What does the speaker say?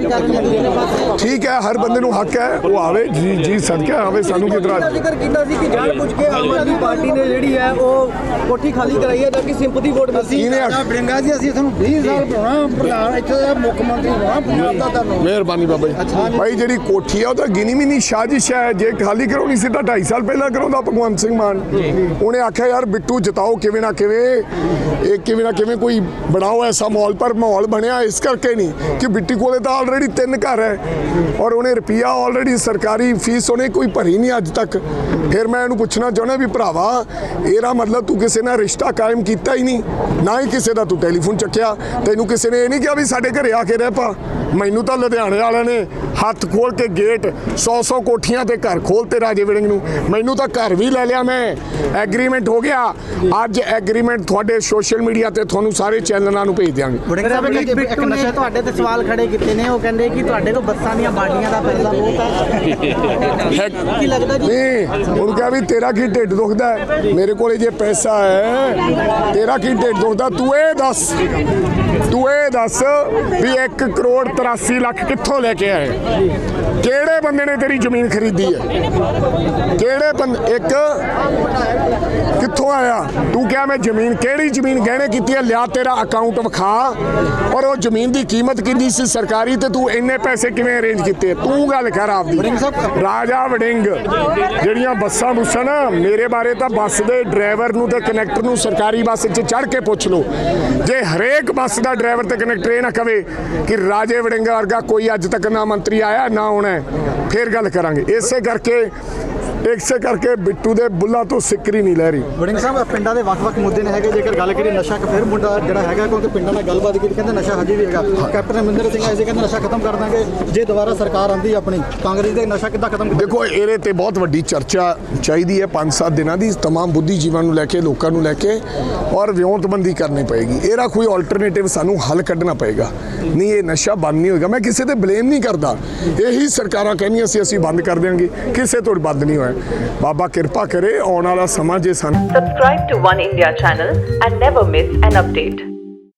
ਠੀਕ ਹੈ ਹਰ ਬੰਦੇ ਨੂੰ ਹੱਕ ਹੈ ਉਹ ਆਵੇ ਜੀ ਜੀ ਸਦਕਾ ਆਵੇ ਸਾਨੂੰ ਕੀ ਇਤਰਾਜ਼? ਜ਼ਿਕਰ ਕੀਤਾ ਸੀ ਕਿ ਜਾਣ ਬੁੱਝ ਕੇ ਆਮ ਆਦਮੀ ਪਾਰਟੀ ਨੇ ਜਿਹੜੀ ਹੈ ਉਹ ਕੋਠੀ ਖਾਲੀ ਕਰਾਈ ਹੈ ਤਾਂ ਕਿ ਸਿੰਪਥੀ ਵੋਟ ਮਿਲਦੀ। ਆਖ- ਬੜਿੰਗਾ ਜੀ ਅਸੀਂ ਤੁਹਾਨੂੰ 20 ਸਾਲ ਬਣਾਉਣਾ ਪ੍ਰਧਾਨ ਇੱਥੇ ਦਾ ਮੁੱਖ ਮੰਤਰੀ ਬਣਾਉਣਾ ਪੰਜਾਬ ਦਾ ਤੁਹਾਨੂੰ। ਮਿਹਰਬਾਨੀ ਬਾਬਾ ਜੀ। ਭਾਈ ਜਿਹੜੀ ਕੋਠੀ ਆ ਉਹ ਤਾਂ ਗਿਨੀ ਮਿਨੀ ਸਾਜ਼ਿਸ਼ ਹੈ ਜੇ ਖਾਲੀ ਕਰਾਉਣੀ ਸੀ ਤਾਂ 2.5 ਸਾਲ ਪਹਿਲਾਂ ਕਰਾਉਂਦਾ ਭਗਵੰਤ ਸਿੰਘ ਮਾਨ। ਉਹਨੇ ਆਖਿਆ ਯਾਰ ਬਿੱਟੂ ਜਿਤਾਓ ਕਿਵੇਂ ਨਾ ਕਿਵੇਂ ਇਹ ਕਿਵੇਂ ਨਾ ਕਿਵੇਂ ਕੋਈ ਬਣਾਓ ਐਸਾ ਮਾਹੌਲ ਪਰ ਮਾਹੌਲ ਬਣਿਆ ਇਸ ਕਰਕੇ ਨਹੀਂ ਕਿ ਬਿੱਟੀ ਕੋਲੇ ਤਾਂ ਆਲਰੇਡੀ ਤਿੰਨ ਘਰ ਹੈ ਔਰ ਉਹਨੇ ਰੁਪਿਆ ਆਲਰੇਡੀ ਸਰਕਾਰੀ ਫੀਸ ਉਹਨੇ ਕੋਈ ਭਰੀ ਨਹੀਂ ਅੱਜ ਤੱਕ। ਫਿਰ ਮੈਂ ਇਹਨੂੰ ਪੁੱਛਣਾ ਚਾਹੁੰਦਾ ਵੀ ਭਰਾਵਾ, ਇਹਦਾ ਮਤਲਬ ਤੂੰ ਕਿਸੇ ਨਾਲ ਰਿਸ਼ਤਾ ਕਾਇਮ ਕੀਤਾ ਹੀ ਨਹੀਂ, ਨਾ ਹੀ ਕਿਸੇ ਦਾ ਤੂੰ ਟੈਲੀਫੋਨ ਚੱਕਿਆ। ਤੈਨੂੰ ਕਿਸੇ ਨੇ ਇਹ ਨਹੀਂ ਕਿਹਾ ਵੀ ਸਾਡੇ ਘਰੇ ਆ ਕੇ ਰਹਿ ਪਾ। ਮੈਨੂੰ ਤਾਂ ਲੁਧਿਆਣੇ ਵਾਲਿਆਂ ਨੇ ਹੱਥ ਖੋਲ ਕੇ ਗੇਟ 100-100 ਕੋਠੀਆਂ ਤੇ ਘਰ ਖੋਲਤੇ ਰਾਜੇ ਵਿੜਿੰਗ ਨੂੰ। ਮੈਨੂੰ ਤਾਂ ਘਰ ਵੀ ਲੈ ਲਿਆ ਮੈਂ। ਐਗਰੀਮੈਂਟ ਹੋ ਗਿਆ। ਅੱਜ ਐਗਰੀਮੈਂਟ ਤੁਹਾਡੇ ਸੋਸ਼ਲ ਮੀਡੀਆ ਤੇ ਤੁਹਾਨੂੰ ਸਾਰੇ ਚੈਨਲਾਂ ਨੂੰ ਭੇਜ ਦਿਆਂਗੇ। ਬਿੱਟੂ ਨੇ ਤੁਹਾਡੇ ਤੇ ਸਵਾਲ ਖੜੇ ਕੀਤੇ ਨੇ। ਉਹ ਕਹਿੰਦੇ ਕਿ ਤੁਹਾਡੇ ਕੋਲ ਬੱਸਾਂ ਦੀਆਂ ਬਾਡੀਆਂ ਦਾ ਪੈਸਾ ਬਹੁਤ ਹੈ ਕੀ ਲੱਗਦਾ ਜੀ? ਨਹੀਂ ਉਹਨੂੰ ਕਿਹਾ ਵੀ ਤੇਰਾ ਕੀ ਢਿੱਡ ਦੁਖਦਾ? ਮੇਰੇ ਕੋਲੇ ਜੇ ਪੈਸਾ ਹੈ ਤੇਰਾ ਕੀ ਢਿੱਡ ਦੁਖਦਾ? ਤੂੰ ਇਹ ਦੱਸ। ਤੂੰ ਇਹ ਦੱਸ ਵੀ 1 ਕਰੋੜ 83 ਲੱਖ ਕਿੱਥੋਂ ਲੈ ਕੇ ਆਏ ਕਿਹੜੇ ਬੰਦੇ ਨੇ ਤੇਰੀ ਜ਼ਮੀਨ ਖਰੀਦੀ ਹੈ? ਕਿਹੜੇ ਬੰਦੇ ਇੱਕ ਕਿੱਥੋਂ ਆਇਆ? ਤੂੰ ਕਿਹਾ ਮੈਂ ਜ਼ਮੀਨ ਕਿਹੜੀ ਜ਼ਮੀਨ ਗਹਿਣੇ ਕੀਤੀ ਹੈ? ਲਿਆ ਤੇਰਾ ਅਕਾਊਂਟ ਵਿਖਾ। ਔਰ ਉਹ ਜ਼ਮੀਨ ਦੀ ਕੀਮਤ ਕਿੰਨੀ ਸੀ ਸਰਕਾਰੀ ਤੇ ਤੂੰ ਇੰਨੇ ਪੈਸੇ ਕਿਵੇਂ ਅਰੇਂਜ ਕੀਤੇ? ਤੂੰ ਗੱਲ ਕਰ ਆਪਦੀ। ਰਾਜਾ ਵੜਿੰਗ ਜਿਹੜੀਆਂ ਬੱਸਾਂ ਬੁੱਸਾਂ ਨਾ ਮੇਰੇ ਬਾਰੇ ਤਾਂ ਬੱਸ ਦੇ ਡਰਾਈਵਰ ਨੂੰ ਤੇ ਕਨੈਕਟਰ ਨੂੰ ਸਰਕਾਰੀ ਬੱਸ 'ਚ ਚੜ੍ਹ ਕੇ ਪੁੱਛ ਲਓ। ਜੇ ਹਰੇਕ ਬੱਸ ਦਾ ਡਰਾਈਵਰ ਤੇ ਕਨੈਕਟਰ ਇਹ ਨਾ ਕਵੇ ਕਿ ਰਾਜੇ ਵੜਿੰਗ ਵਰਗਾ ਕੋਈ ਅੱਜ ਤੱਕ ਨਾ ਮੰਤਰੀ ਆਇਆ ਨਾ ਆਉਣਾ ਹੈ, ਫਿਰ ਗੱਲ ਕਰਾਂਗੇ। ਇਸੇ ਕਰਕੇ ਇਸੇ ਕਰਕੇ ਬਿੱਟੂ ਦੇ ਬੁੱਲਾਂ ਤੋਂ ਸਿੱਕਰੀ ਨਹੀਂ ਲੈ ਰਹੀ ਵੜਿੰਗ ਸਾਹਿਬ ਪਿੰਡਾਂ ਦੇ ਵੱਖ-ਵੱਖ ਮੁੱਦੇ ਨੇ ਹੈਗੇ ਜੇਕਰ ਗੱਲ ਕਰੀਏ ਨਸ਼ਾ ਫਿਰ ਮੁੱਦਾ ਜਿਹੜਾ ਹੈਗਾ ਕਿਉਂਕਿ ਪਿੰਡਾਂ ਨਾਲ ਗੱਲਬਾਤ ਕੀਤੀ ਕਹਿੰਦੇ ਨਸ਼ਾ ਹਜੇ ਵੀ ਹੈਗਾ ਕੈਪਟਨ ਅਮਰਿੰਦਰ ਸਿੰਘ ਆਏ ਸੀ ਕਹਿੰਦੇ ਨਸ਼ਾ ਖਤਮ ਕਰ ਦਾਂਗੇ ਜੇ ਦੁਬਾਰਾ ਸਰਕਾਰ ਆਂਦੀ ਆਪਣੀ ਕਾਂਗਰਸ ਦੇ ਨਸ਼ਾ ਕਿੱਦਾਂ ਖਤਮ ਕੀਤਾ ਦੇਖੋ ਇਹਦੇ ਤੇ ਬਹੁਤ ਵੱਡੀ ਚਰਚਾ ਚਾਹੀਦੀ ਹੈ 5-7 ਦਿਨਾਂ ਦੀ तमाम ਬੁੱਧੀਜੀਵਾਂ ਨੂੰ ਲੈ ਕੇ ਲੋਕਾਂ ਨੂੰ ਲੈ ਕੇ ਔਰ ਵਿਉਂਤਬੰਦੀ ਕਰਨੀ ਪਏਗੀ ਇਹਦਾ ਕੋਈ ਆਲਟਰਨੇਟਿਵ ਸਾਨੂੰ ਹੱਲ ਕੱਢਣਾ ਪਏਗਾ ਨਹੀਂ ਇਹ ਨਸ਼ਾ ਬੰਦ ਨਹੀਂ ਹੋਏਗਾ ਮੈਂ ਕਿਸੇ ਤੇ ਬਲੇਮ ਨਹੀਂ ਕਰਦਾ ਇਹੀ ਸਰਕਾਰਾਂ ਕਹਿੰਦੀਆਂ ਸੀ ਅਸੀਂ ਬੰਦ ਕਰ ਦਿਆਂਗੇ ਕਿਸੇ ਤੋਂ ਬੰਦ ਨਹੀਂ ਹੋਇਆ ਹੈ ਬਾਬਾ ਕਿਰਪਾ ਕਰੇ ਆਉਣ ਵਾਲਾ ਸਮਾਂ ਜੇ ਸਾਨੂੰ subscribe to one India channel and never miss an update